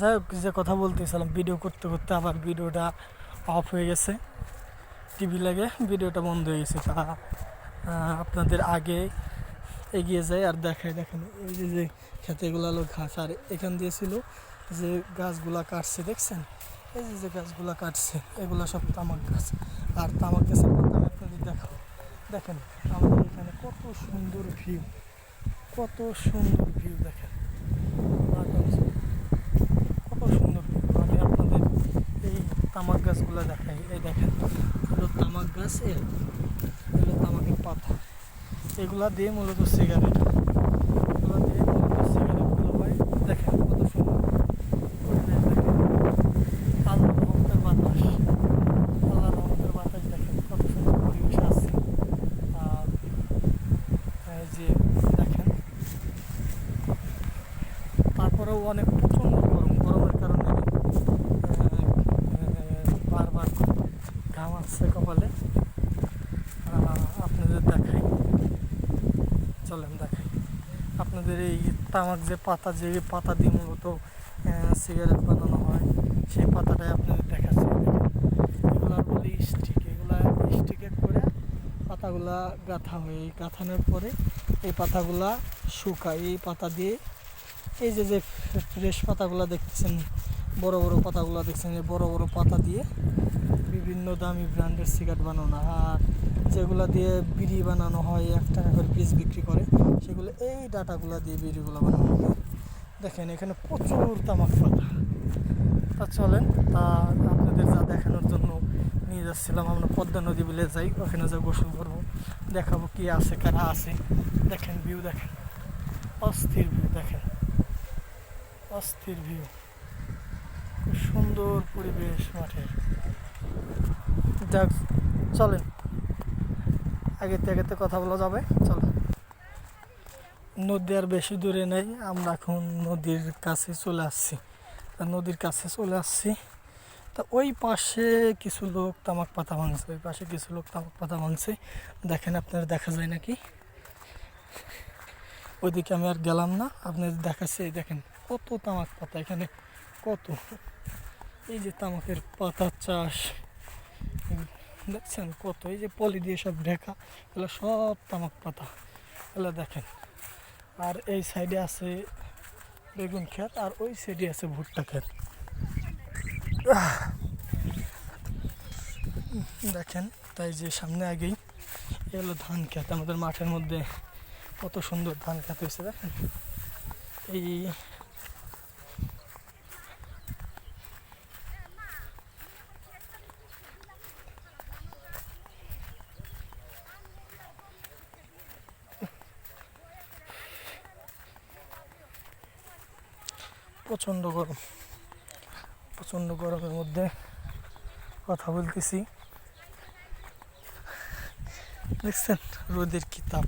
যাই হোক, যে কথা বলতেছিলাম ভিডিও করতে করতে আবার ভিডিওটা অফ হয়ে গেছে। টিভি লাগে ভিডিওটা বন্ধ হয়ে গেছে। তা আপনাদের আগে এগিয়ে যায় আর দেখায় দেখেন, এই যে যে খেতে ঘাস, আর এখান দিয়ে ছিল যে গাছগুলা কাটছে, দেখছেন? এই যে যে গাছগুলা কাটছে, এগুলো সব তামাক গাছ। আর তামাক গাছের আমি আপনাদের দেখাও দেখেন, আমাদের এখানে কত সুন্দর ভিউ কত সুন্দর ভিউ দেখেন কত সুন্দর view। আমি আপনাদের এই তামাক গাছগুলো দেখাই, এই দেখেন, হলো তামাক গাছ এর এগুলো তামাকের পাতা। এগুলা দিয়ে মূলত সিগারেট এগুলা দিয়ে মূলত সিগারেটগুলো হয় দেখেন কত সুন্দর পরিবেশ দেখেন আল্লাহ রহমতের বাতাস আল্লাহ রহমতের বাতাস দেখেন কত সুন্দর পরিবেশ আছে আর এই যে দেখেন তারপরেও অনেক প্রচণ্ড গরম গরমের কারণে আহ, আহ, বারবার ঘাম আসছে কপালে আহ, আপনাদের দেখাই চলেন দেখাই আপনাদের এই তামাক যে পাতা যে পাতা দিয়ে মূলত সিগারেট বানানো হয়, সেই পাতাটাই আপনাদের দেখাচ্ছি এগুলা বলি স্টিক এগুলা স্টিকে করে পাতাগুলা গাঁথা হয়। এই গাঁথানোর পরে এই পাতাগুলা শুকায়। এই পাতা দিয়ে এই যে যে ফ্রেশ পাতাগুলো দেখতেছেন, বড় বড় পাতাগুলো দেখছেন, এই বড় বড় পাতা দিয়ে বিভিন্ন দামি ব্র্যান্ডের সিগারেট বানানো আর যেগুলো দিয়ে বিড়ি বানানো হয়, এক টাকা করে পিস বিক্রি করে, সেগুলো এই ডাটাগুলো দিয়ে বিড়িগুলো বানানো হয়। দেখেন, এখানে প্রচুর তামাক পাতা। তা চলেন, তা আপনাদের যা দেখানোর জন্য নিয়ে যাচ্ছিলাম, আমরা পদ্মা নদী বিলে যাই, ওখানে যা গোসল করব, দেখাবো কি আছে, কারা আছে। দেখেন ভিউ দেখেন। অস্থির ভিউ দেখেন। অস্থির ভিউ খুব সুন্দর পরিবেশ মাঠের। যাক, চলেন। আগেতে আগেতে কথা বলা যাবে, চলো। নদী আর বেশি দূরে নেই, আমরা এখন নদীর কাছে চলে আসছি। নদীর কাছে চলে আসছি, তা ওই পাশে কিছু লোক তামাক পাতা ভাঙছে, ওই পাশে কিছু লোক তামাক পাতা ভাঙছে। দেখেন আপনারা দেখা যায় নাকি? ওইদিকে আমি আর গেলাম না, আপনাদের দেখাচ্ছে দেখেন কত তামাক পাতা এখানে, কত। এই যে তামাকের পাতার চাষ। দেখছেন কত? এই যে পলি দিয়ে সব ঢেকা, এগুলো সব তামাক পাতা, এগুলো দেখেন। আর এই সাইডে আছে বেগুন ক্ষেত, আর ওই সাইডে আছে ভুট্টা ক্ষেত। দেখেন, তাই যে সামনে আগেই এ হলো ধান ক্ষেত, আমাদের মাঠের মধ্যে কত সুন্দর ধান ক্ষেত হয়েছে, দেখেন। এই প্রচণ্ড গরম। প্রচণ্ড গরমের মধ্যে কথা বলতেছি। দেখছেন, রোদের কি তাপ?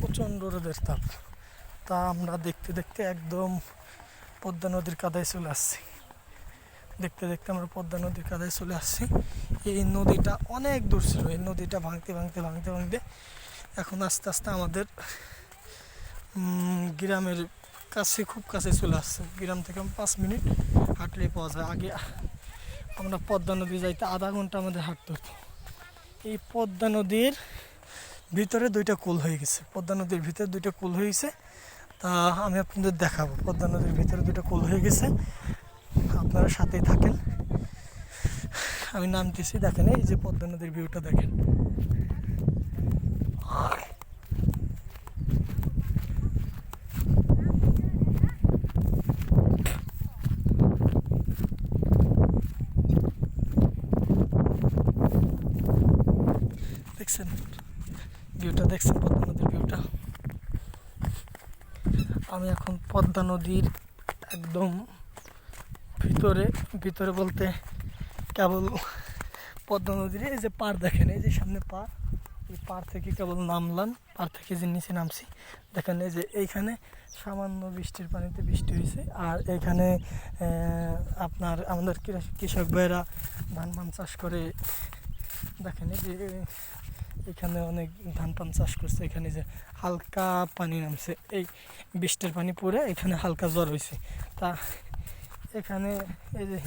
প্রচণ্ড রোদের তাপ। তা আমরা দেখতে দেখতে একদম পদ্মা নদীর কাদায় চলে আসছি। দেখতে দেখতে আমরা পদ্মা নদীর কাদায় চলে আসছি। এই নদীটা অনেক দূর ছিল। এই নদীটা ভাঙতে ভাঙতে ভাঙতে ভাঙতে এখন আস্তে আস্তে আমাদের গ্রামের কাছে, খুব কাছে চলে আসছে। গ্রাম থেকে পাঁচ মিনিট হাঁটলেই পাওয়া যায়। আগে আমরা পদ্মা নদী যাইতে আধা ঘণ্টা আমাদের হাঁটতে হতো। এই পদ্মা নদীর ভিতরে দুইটা কুল হয়ে গেছে। পদ্মা নদীর ভিতরে দুইটা কুল হয়ে গেছে। তা আমি আপনাদের দেখাবো। পদ্মা নদীর ভিতরে দুইটা কুল হয়ে গেছে। আপনারা সাথেই থাকেন। আমি নামতেছি, দেখেন এই যে পদ্মা নদীর ভিউটা দেখেন দেখছেন ভিউটা দেখছেন পদ্মা নদীর ভিউটা আমি এখন পদ্মা নদীর একদম ভিতরে ভিতরে বলতে কেবল পদ্মা নদীর, এই যে পার দেখেন, এই যে সামনে পার এই পার থেকে কেবল নামলাম পার থেকে যে নিচে নামছি, দেখেন এই যে এইখানে সামান্য বৃষ্টির পানিতে বৃষ্টি হয়েছে, আর এইখানে আপনার আমাদের কৃষক ভাইয়েরা ধান মান চাষ করে, দেখেন এই যে এখানে অনেক ধান পান চাষ করছে, এখানে যে হালকা পানি নামছে, এই বৃষ্টির পানি পড়ে এখানে হালকা জ্বর হয়েছে তা এখানে এই যে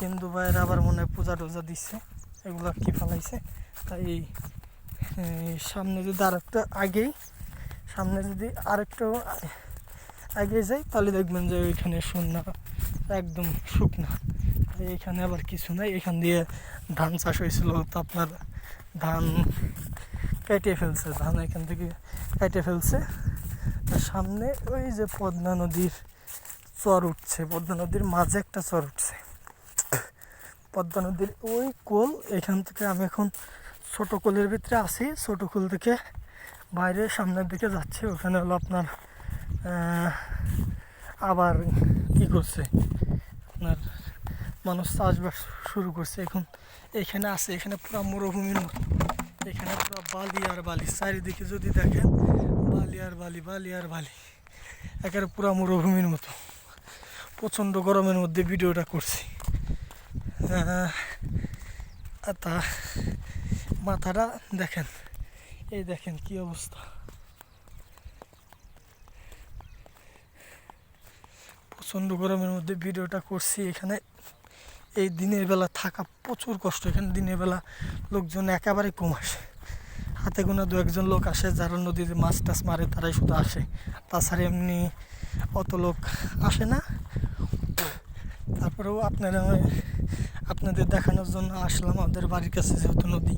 হিন্দু ভাইয়ের আবার মনে হয় পূজা টুজা দিচ্ছে, এগুলো কি ফেলাইছে? এই এই সামনে যদি আরেকটা আগেই, সামনে যদি আরেকটু আগে যাই, তাহলে দেখবেন যে ওইখানে শূন্য একদম শুকনা। এখানে আবার কিছু নাই। এখান দিয়ে ধান চাষ হয়েছিল, তো আপনার ধান কেটে ফেলছে, ধান এখান থেকে কেটে ফেলছে। তার সামনে ওই যে পদ্মা নদীর চর উঠছে, পদ্মা নদীর মাঝে একটা চর উঠছে। পদ্মা নদীর ওই কোল, এখান থেকে আমি এখন ছোট কোলের ভিতরে আছি। ছোট কোল থেকে বাইরে সামনের দিকে যাচ্ছে। ওখানে হলো আপনার আবার কি করছে? মানুষ চাষবাস শুরু করছে এখন। এখানে আছে, এখানে পুরো মরুভূমির মতো। এখানে পুরো বালি আর বালি। চারিদিকে যদি দেখেন, বালি আর বালি বালি আর বালি। একেবারে পুরো মরুভূমির মতো। প্রচণ্ড গরমের মধ্যে ভিডিওটা করছি। তা মাথাটা দেখেন। এই দেখেন কি অবস্থা। প্রচণ্ড গরমের মধ্যে ভিডিওটা করছি এখানে। এই দিনের বেলা থাকা প্রচুর কষ্ট। এখানে দিনের বেলা লোকজন একেবারে কম আসে। হাতে গোনা দু একজন লোক আসে, যারা নদীতে মাছ টাছ মারে, তারাই শুধু আসে। তাছাড়া এমনি অত লোক আসে না। তারপরেও আপনারা, আপনাদের দেখানোর জন্য আসলাম। আমাদের বাড়ির কাছে যেহেতু নদী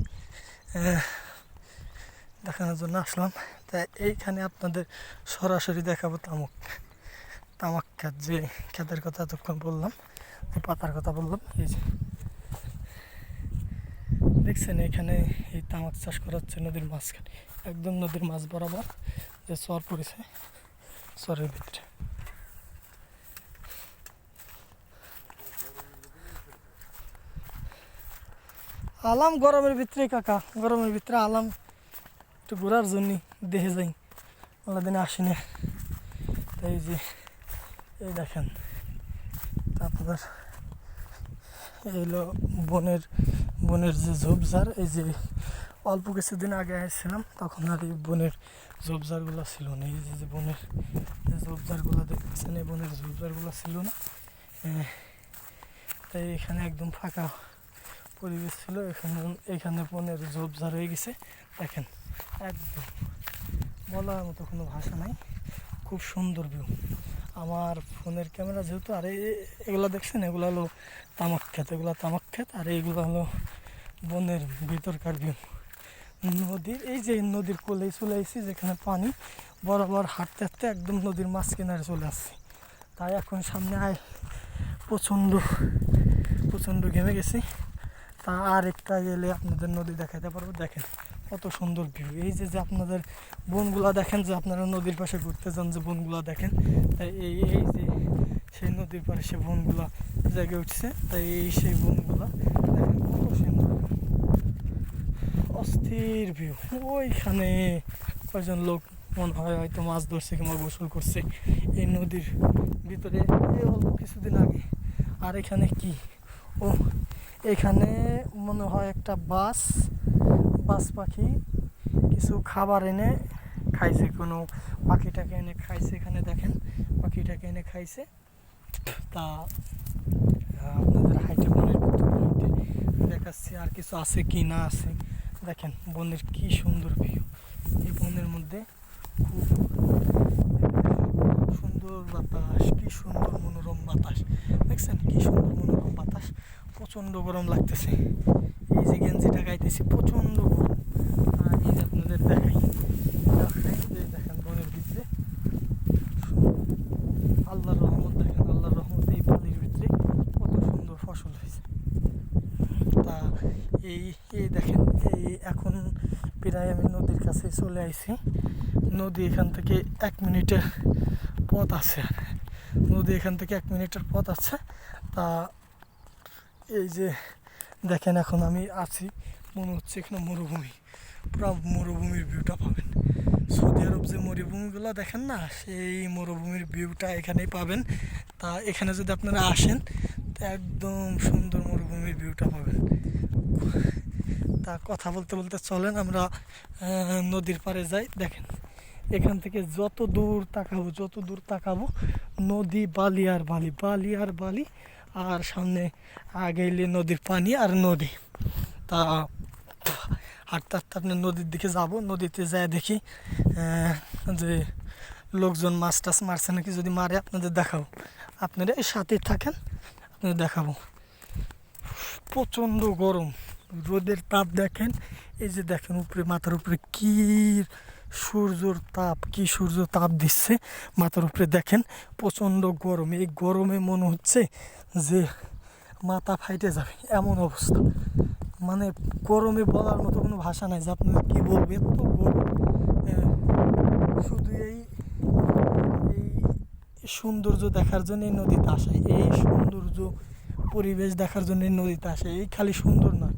দেখানোর জন্য আসলাম। তাই এইখানে আপনাদের সরাসরি দেখাবো তামুক তামাক ক্ষেত যে ক্ষেতের কথা এতক্ষণ বললাম। পাতার কথা বললাম, এই যে। দেখছেন এখানে এই তামাক চাষ করা হচ্ছে নদীর মাঝখানে, একদম নদীর মাছ বরাবর যে চর পড়েছে চরের ভিতরে। আলাম গরমের ভিতরে কাকা, গরমের ভিতরে আলাম, একটু ঘোরার জন্য দেখে যাই। ওলা দিনে আসি না তাই যে, এই দেখেন। এই হলো বনের বনের যে ঝোপঝাড়, এই যে অল্প কিছুদিন আগে এসেছিলাম তখন আর এই বনের ঝোপঝাড়গুলো ছিল না। এই যে যে বনের যে ঝোপঝাড়গুলো দেখতেছেন, এই বনের ঝোপঝাড়গুলো ছিল না। তাই এখানে একদম ফাঁকা পরিবেশ ছিল। এখানে এখানে বনের ঝোপঝাড় হয়ে গেছে। দেখেন, একদম বলার মতো কোনো ভাষা নাই। খুব সুন্দর ভিউ আমার ফোনের ক্যামেরা যেহেতু, আর এগুলো দেখছেন, এগুলো হলো তামাক ক্ষেত, এগুলো তামাক ক্ষেত, আর এইগুলো হলো বনের ভিতরকার ভিউ নদীর। এই যে নদীর কোলেই চলে এসেছি যেখানে পানি বরাবর হাঁটতে হাঁটতে একদম নদীর মাছ কিনারে চলে আসছি। তাই এখন সামনে আয়, প্রচণ্ড প্রচণ্ড ঘেমে গেছি। তা আর একটা গেলে আপনাদের নদী দেখাতে পারব। দেখেন কত সুন্দর ভিউ এই যে যে আপনাদের বনগুলা দেখেন, যে আপনারা নদীর পাশে ঘুরতে যান, যে বনগুলা দেখেন, তাই এই এই যে সেই নদীর পাশে সে বনগুলা জেগে উঠছে, তাই এই সেই বনগুলা দেখেন কত সুন্দর। অস্থির ভিউ ওইখানে কয়জন লোক, মনে হয় হয়তো মাছ ধরছে কিংবা গোসল করছে এই নদীর ভিতরে। এই অল্প কিছুদিন আগে। আর এখানে কি? ও, এখানে মনে হয় একটা বাস বাস পাখি, কিছু খাবার এনে খাইছে, কোনো পাখিটাকে এনে খাইছে এখানে দেখেন, পাখিটাকে এনে খাইছে। তা, আপনাদের হাইটে বনের দেখাচ্ছি আর কিছু আছে কি না আছে। দেখেন, বনের কি সুন্দর ভিউ এই বনের মধ্যে খুব সুন্দর বাতাস, কি সুন্দর মনোরম বাতাস। দেখছেন, কি সুন্দর মনোরম বাতাস। প্রচণ্ড গরম লাগতেছে। এই যে গেঞ্জিটা গাইতেছি প্রচণ্ড এই যে আপনাদের দেখাই দেখেন বনের ভিতরে। আল্লাহর রহমত, দেখেন আল্লাহর রহমতে, এই ভিতরে কত সুন্দর ফসল হয়েছে। তা এই এই দেখেন, এই এখন প্রায় আমি নদীর কাছে চলে আইছি। নদী এখান থেকে এক মিনিটের পথ আছে। নদী এখান থেকে এক মিনিটের পথ আছে। তা এই যে দেখেন এখন আমি আছি, মনে হচ্ছে এখানে মরুভূমি। পুরো মরুভূমির ভিউটা পাবেন। সৌদি আরব যে মরুভূমিগুলো দেখেন না, সেই মরুভূমির ভিউটা এখানেই পাবেন। তা এখানে যদি আপনারা আসেন, তা একদম সুন্দর মরুভূমির ভিউটা পাবেন। তা কথা বলতে বলতে চলেন, আমরা নদীর পাড়ে যাই। দেখেন, এখান থেকে যত দূর তাকাবো, যত দূর তাকাবো, নদী বালি আর বালি বালি আর বালি আর সামনে আগে এলে নদীর পানি আর নদী। তা, হাঁটতে হাঁটতে আপনি নদীর দিকে যাব, নদীতে যায় দেখি যে লোকজন মাছ টাছ মারছে নাকি যদি মারে আপনাদের দেখাবো। আপনারা এই সাথে থাকেন, আপনাদের দেখাবো। প্রচণ্ড গরম, রোদের তাপ দেখেন, এই যে দেখেন উপরে, মাথার উপরে কি সূর্যর তাপ, কি সূর্য তাপ দিচ্ছে, মাথার উপরে দেখেন, প্রচণ্ড গরম। এই গরমে মনে হচ্ছে যে মাথা ফাইটে যাবে, এমন অবস্থা। মানে গরমে বলার মতো কোনো ভাষা নাই, যে আপনাদের কী বলবে, এত গরম। শুধু এই এই সৌন্দর্য দেখার জন্য এই নদীতে আসে, এই সৌন্দর্য পরিবেশ দেখার জন্য এই নদীতে আসে, এই খালি সুন্দর নয়।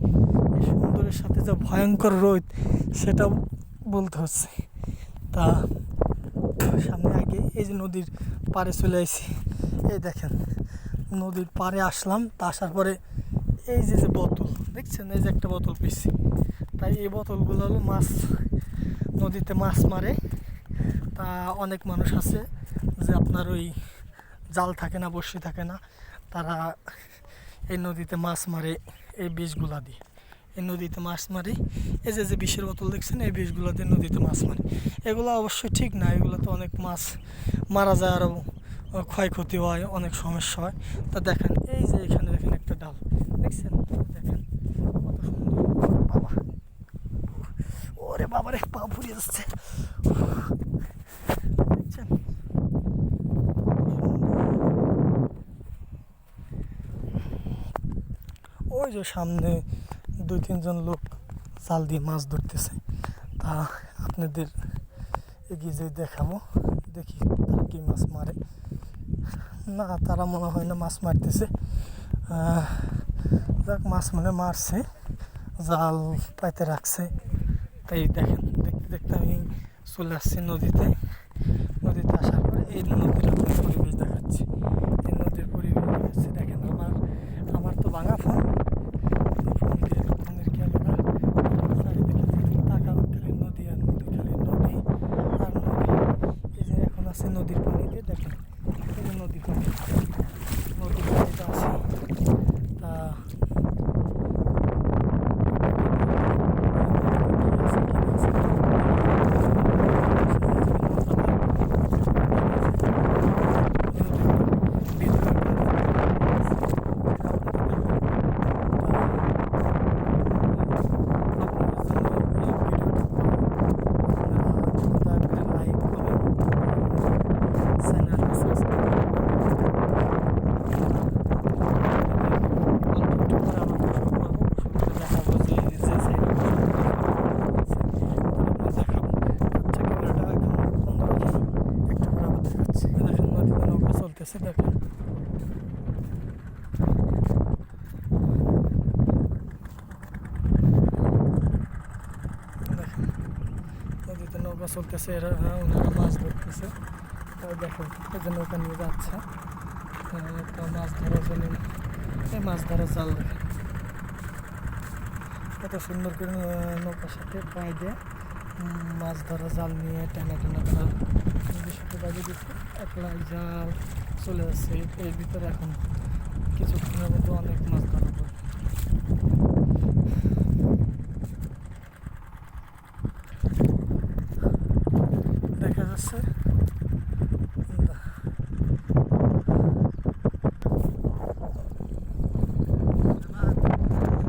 এই সুন্দরের সাথে যে ভয়ঙ্কর রোদ সেটা বলতে হচ্ছে। তা, সামনে আগে এই যে নদীর পাড়ে চলে আসি এই দেখেন। নদীর পাড়ে আসলাম, তা আসার পরে এই যে যে বোতল, দেখছেন? এই যে একটা বোতল পেয়েছি। তাই এই বোতলগুলো হলো মাছ, নদীতে মাছ মারে। তা অনেক মানুষ আছে যে আপনার ওই জাল থাকে না বসে থাকে না, তারা এই নদীতে মাছ মারে, এই বিষগুলা দিয়ে। এই নদীতে মাছ মারি। এই যে যে বিষের বোতল দেখছেন, এই বিষগুলো দিয়ে নদীতে মাছ মারি। এগুলো অবশ্যই ঠিক না এগুলোতে অনেক মাছ মারা যায় আরও ক্ষয়ক্ষতি হয়, অনেক সমস্যা হয়। তা দেখেন, এই যে এখানে দেখেন একটা ডাল। দেখছেন? দেখেন, কত সুন্দর। বাবা। ওরে বাবা রে, পা ফুরিয়ে যাচ্ছে। দেখছেন? ওই যে সামনে দুই, তিনজন লোক জাল দিয়ে মাছ ধরতেছে। তা আপনাদের এগিয়ে যে দেখাবো। দেখি কি মাছ মারে। না, তারা মনে হয় না মাছ মারতেছে। যাক, মাছ মানে মারছে, জাল পাইতে রাখছে। তাই দেখেন, দেখতে দেখতে আমি চলে আসছি নদীতে। নদীতে আসার পরে এই নদীর আপনার পরিবেশ দেখাচ্ছি এই নদীর পরিবেশ দেখাচ্ছি দেখেন আমার আমার তো ভাঙা ফোন ফোন দিয়ে ফোনের ক্যামেরা চারিদিকে যেদিকে তাকাবেন খালি নদী আর নদী খালি নদী আর নদী এই যে এখন আছে নদীর পানিতে দেখেন এই যে নদীর পানি নদীর পানিতে আছে তা চলতেছে দেখেন। নদীতে নৌকা চলতেছে এরা হ্যাঁ, ওনারা মাছ ধরতেছে। দেখেন এই যে নৌকা নিয়ে যাচ্ছে। তা মাছ ধরার জন্য এই মাছ ধরার জাল দেখেন। কত সুন্দর করে নৌকার সাথে পায়ে দিয়ে মাছ ধরা, জাল নিয়ে টানা টানা নদীর সাথে দিচ্ছে একলা জাল চলে যাচ্ছে এর ভিতরে এখন কিছুক্ষণের মধ্যে অনেক মাছ ধরা